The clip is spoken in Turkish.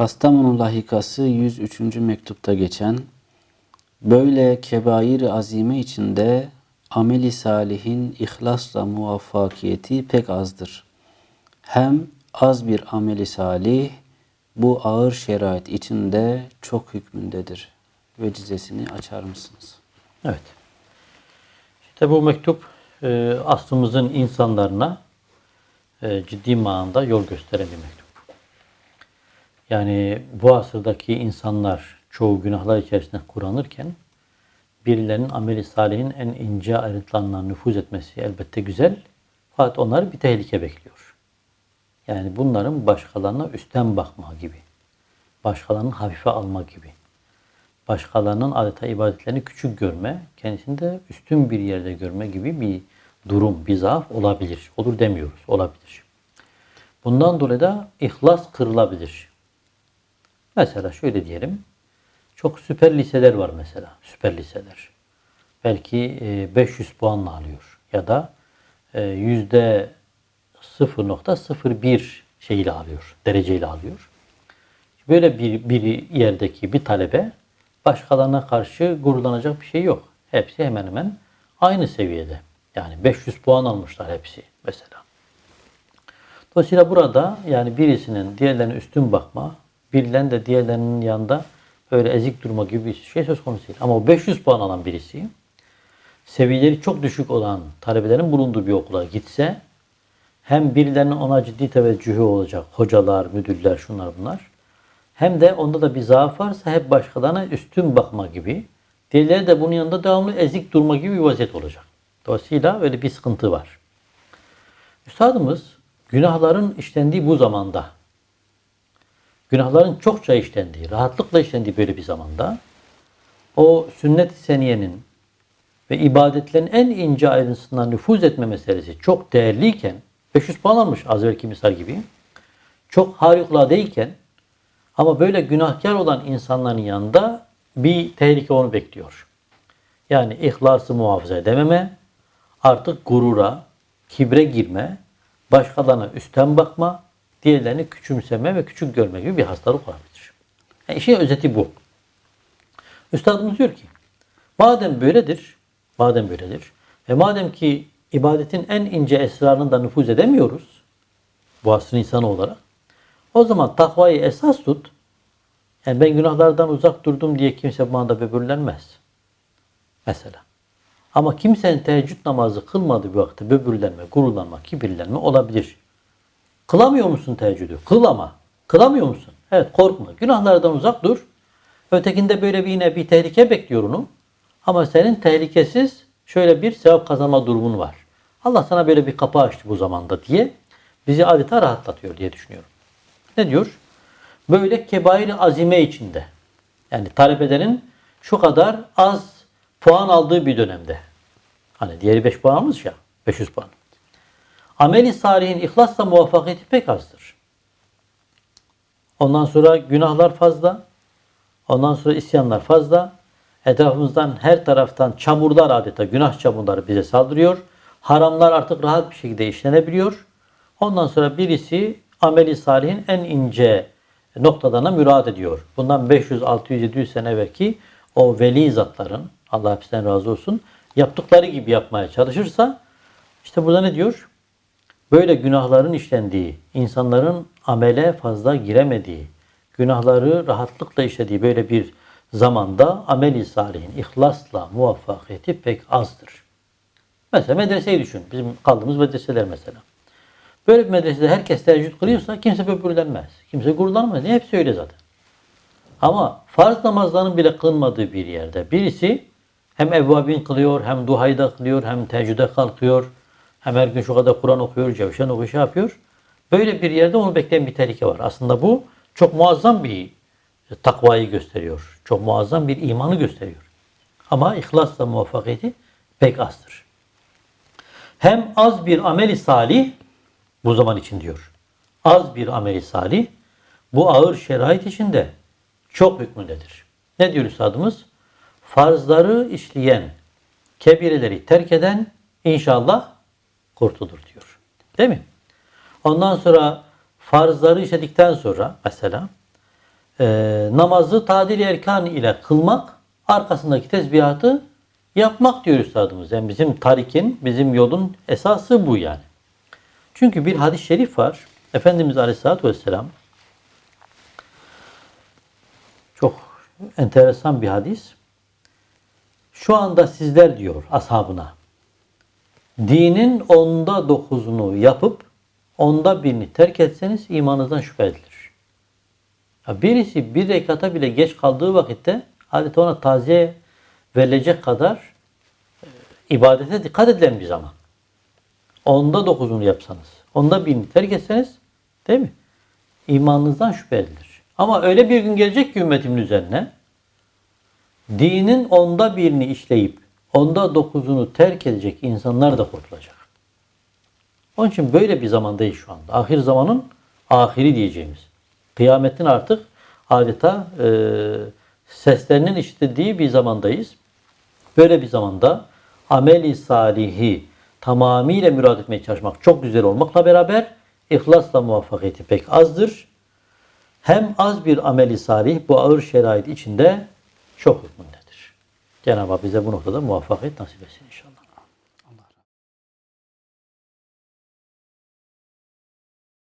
Kastamonu lahikası 103. mektupta geçen böyle kebair azime içinde ameli salihin ihlasla muvaffakiyeti pek azdır. Hem az bir ameli salih bu ağır şerait içinde çok hükmündedir. Vecizesini açar mısınız? Evet. İşte bu mektup e, insanlarına e, ciddi manada yol gösteren bir mektup. Yani bu asırdaki insanlar çoğu günahlar içerisinde kuranırken birilerinin ameli salihin en ince ayrıntılarına nüfuz etmesi elbette güzel. Fakat onları bir tehlike bekliyor. Yani bunların başkalarına üstten bakma gibi. Başkalarının hafife alma gibi. Başkalarının adeta ibadetlerini küçük görme, kendisini de üstün bir yerde görme gibi bir durum, bir zaaf olabilir. Olur demiyoruz, olabilir. Bundan dolayı da ihlas kırılabilir. Mesela şöyle diyelim. Çok süper liseler var mesela. Süper liseler. Belki e, 500 puanla alıyor. Ya da e, yüzde 0.01 şeyle alıyor. Dereceyle alıyor. Böyle bir, bir yerdeki bir talebe başkalarına karşı gururlanacak bir şey yok. Hepsi hemen hemen aynı seviyede. Yani 500 puan almışlar hepsi mesela. Dolayısıyla burada yani birisinin diğerlerine üstün bakma, birilerinin de diğerlerinin yanında öyle ezik durma gibi bir şey söz konusu değil. Ama o 500 puan alan birisi seviyeleri çok düşük olan talebelerin bulunduğu bir okula gitse hem birilerinin ona ciddi teveccühü olacak. Hocalar, müdürler, şunlar bunlar. Hem de onda da bir zaaf varsa hep başkalarına üstün bakma gibi. Diğerleri de bunun yanında devamlı ezik durma gibi bir vaziyet olacak. Dolayısıyla öyle bir sıkıntı var. Üstadımız günahların işlendiği bu zamanda, günahların çokça işlendiği, rahatlıkla işlendiği böyle bir zamanda, o sünnet-i seniyenin ve ibadetlerin en ince ayrıntısına nüfuz etme meselesi çok değerliyken, 500 puan almış az evvelki misal gibi, çok harikuladeyken, ama böyle günahkar olan insanların yanında bir tehlike onu bekliyor. Yani ihlası muhafaza edememe, artık gurura, kibre girme, başkalarına üstten bakma, diğerlerini küçümseme ve küçük görme gibi bir hastalık olabilir. Yani işin özeti bu. Üstadımız diyor ki, madem böyledir, madem böyledir ve madem ki ibadetin en ince esrarını da nüfuz edemiyoruz, bu asrın insanı olarak, o zaman takvayı esas tut. Yani ben günahlardan uzak durdum diye kimse bana da böbürlenmez. Mesela. Ama kimsenin teheccüd namazı kılmadığı bir vakte böbürlenme, gururlanma, kibirlenme olabilir. Kılamıyor musun teheccüdü? Kıl ama. Kılamıyor musun? Evet korkma. Günahlardan uzak dur. Ötekinde böyle bir yine bir tehlike bekliyor onu. Ama senin tehlikesiz şöyle bir sevap kazanma durumun var. Allah sana böyle bir kapı açtı bu zamanda diye bizi adeta rahatlatıyor diye düşünüyorum. Ne diyor? Böyle kebair azime içinde. Yani talebelerin şu kadar az puan aldığı bir dönemde. Hani diğeri 5 puan almış ya. 500 puan. Ameli salihin ihlasla muvaffakiyeti pek azdır. Ondan sonra günahlar fazla. Ondan sonra isyanlar fazla. Etrafımızdan her taraftan çamurlar adeta günah çamurları bize saldırıyor. Haramlar artık rahat bir şekilde işlenebiliyor. Ondan sonra birisi ameli salihin en ince noktalarına müraat ediyor. Bundan 500, 600, 700 sene evvelki o veli zatların Allah hepsinden razı olsun yaptıkları gibi yapmaya çalışırsa işte burada ne diyor? Böyle günahların işlendiği, insanların amele fazla giremediği, günahları rahatlıkla işlediği böyle bir zamanda ameli salihin ihlasla muvaffakiyeti pek azdır. Mesela medreseyi düşün. Bizim kaldığımız medreseler mesela. Böyle bir medresede herkes teheccüd kılıyorsa kimse böbürlenmez. Kimse gururlanmaz. Hepsi öyle zaten. Ama farz namazlarının bile kılınmadığı bir yerde birisi hem evvabin kılıyor, hem duhayda kılıyor, hem teheccüde kalkıyor, hem her gün şu kadar Kur'an okuyor, cevşen okuyor, şey yapıyor. Böyle bir yerde onu bekleyen bir tehlike var. Aslında bu çok muazzam bir takvayı gösteriyor. Çok muazzam bir imanı gösteriyor. Ama ihlasla muvaffakiyeti pek azdır. Hem az bir ameli salih bu zaman için diyor. Az bir ameli salih bu ağır şerait içinde çok hükmündedir. Ne diyor üstadımız? Farzları işleyen, kebireleri terk eden inşallah kurtulur diyor. Değil mi? Ondan sonra farzları işledikten sonra mesela e, namazı tadil erkan ile kılmak, arkasındaki tesbihatı yapmak diyor üstadımız. Yani bizim tarikin, bizim yolun esası bu yani. Çünkü bir hadis-i şerif var. Efendimiz Aleyhisselatü Vesselam çok enteresan bir hadis. Şu anda sizler diyor ashabına dinin onda dokuzunu yapıp onda birini terk etseniz imanınızdan şüphe edilir. Birisi bir rekata bile geç kaldığı vakitte adeta ona taziye verilecek kadar e, ibadete dikkat edilen bir zaman. Onda dokuzunu yapsanız, onda birini terk etseniz değil mi? İmanınızdan şüphe edilir. Ama öyle bir gün gelecek ki ümmetimin üzerine dinin onda birini işleyip onda dokuzunu terk edecek insanlar da kurtulacak. Onun için böyle bir zamandayız şu anda. Ahir zamanın ahiri diyeceğimiz. Kıyametin artık adeta e, seslerinin işitildiği bir zamandayız. Böyle bir zamanda ameli salihi tamamıyla mürad etmeye çalışmak çok güzel olmakla beraber ihlasla muvaffakiyeti pek azdır. Hem az bir ameli salih bu ağır şerait içinde çok hükmündedir. Cenab-ı Hak bize bu noktada muvaffakiyet nasip etsin inşallah.